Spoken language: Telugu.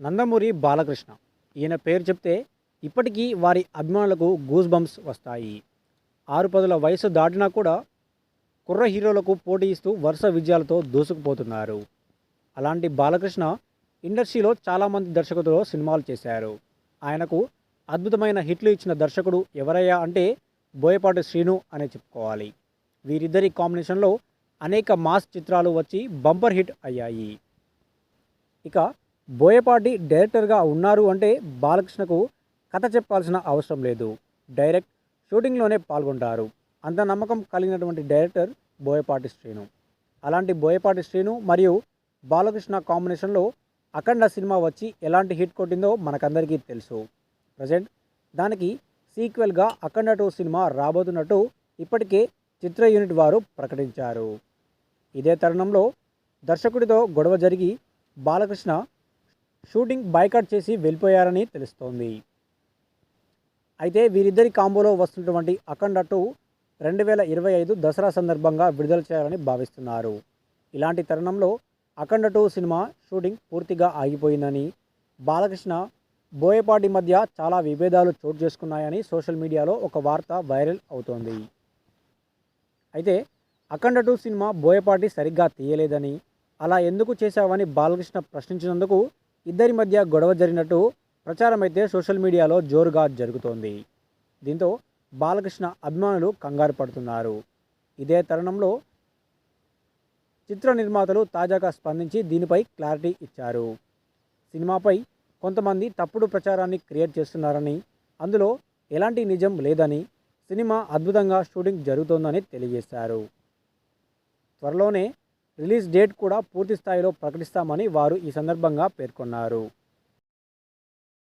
నందమూరి బాలకృష్ణ. ఈయన పేరు చెప్తే ఇప్పటికీ వారి అభిమానులకు గూస్ బంప్స్ వస్తాయి. ఆరు పదుల వయసు దాటినా కూడా కుర్ర హీరోలకు పోటీ ఇస్తూ వరుస విజయాలతో దూసుకుపోతున్నారు. అలాంటి బాలకృష్ణ ఇండస్ట్రీలో చాలామంది దర్శకులతో సినిమాలు చేశారు. ఆయనకు అద్భుతమైన హిట్లు ఇచ్చిన దర్శకుడు ఎవరయ్యా అంటే బోయపాటి శ్రీను అనే చెప్పుకోవాలి. వీరిద్దరి కాంబినేషన్లో అనేక మాస్ చిత్రాలు వచ్చి బంపర్ హిట్ అయ్యాయి. ఇక బోయపాటి డైరెక్టర్గా ఉన్నారు అంటే బాలకృష్ణకు కథ చెప్పాల్సిన అవసరం లేదు. డైరెక్ట్ షూటింగ్లోనే పాల్గొంటారు. అంత నమ్మకం కలిగినటువంటి డైరెక్టర్ బోయపాటి శ్రీను. అలాంటి బోయపాటి శ్రీను మరియు బాలకృష్ణ కాంబినేషన్లో అఖండ సినిమా వచ్చి ఎలాంటి హిట్ కొట్టిందో మనకందరికీ తెలుసు. ప్రజెంట్ దానికి సీక్వెల్గా అఖండ టూ సినిమా రాబోతున్నట్టు ఇప్పటికే చిత్ర యూనిట్ వారు ప్రకటించారు. ఇదే తరుణంలో దర్శకుడితో గొడవ జరిగి బాలకృష్ణ షూటింగ్ బైకట్ చేసి వెళ్ళిపోయారని తెలుస్తోంది. అయితే వీరిద్దరి కాంబోలో వస్తున్నటువంటి అఖండ టూ రెండు వేల ఇరవై ఐదు దసరా సందర్భంగా విడుదల చేయాలని భావిస్తున్నారు. ఇలాంటి తరుణంలో అఖండ టూ సినిమా షూటింగ్ పూర్తిగా ఆగిపోయిందని బాలకృష్ణ బోయపాటి మధ్య చాలా విభేదాలు చోటు చేసుకున్నాయని సోషల్ మీడియాలో ఒక వార్త వైరల్ అవుతోంది. అయితే అఖండ టూ సినిమా బోయపాటి సరిగ్గా తీయలేదని అలా ఎందుకు చేశావని బాలకృష్ణ ప్రశ్నించినందుకు ఇద్దరి మధ్య గొడవ జరిగినట్టు ప్రచారం అయితే సోషల్ మీడియాలో జోరుగా జరుగుతోంది. దీంతో బాలకృష్ణ అభిమానులు కంగారు పడుతున్నారు. ఇదే తరుణంలో చిత్ర నిర్మాతలు తాజాగా స్పందించి దీనిపై క్లారిటీ ఇచ్చారు. సినిమాపై కొంతమంది తప్పుడు ప్రచారాన్ని క్రియేట్ చేస్తున్నారని అందులో ఎలాంటి నిజం లేదని సినిమా అద్భుతంగా షూటింగ్ జరుగుతోందని తెలియజేశారు. త్వరలోనే రిలీజ్ డేట్ కూడా పూర్తి స్థాయిలో ప్రకటిస్తామని వారు ఈ సందర్భంగా పేర్కొన్నారు.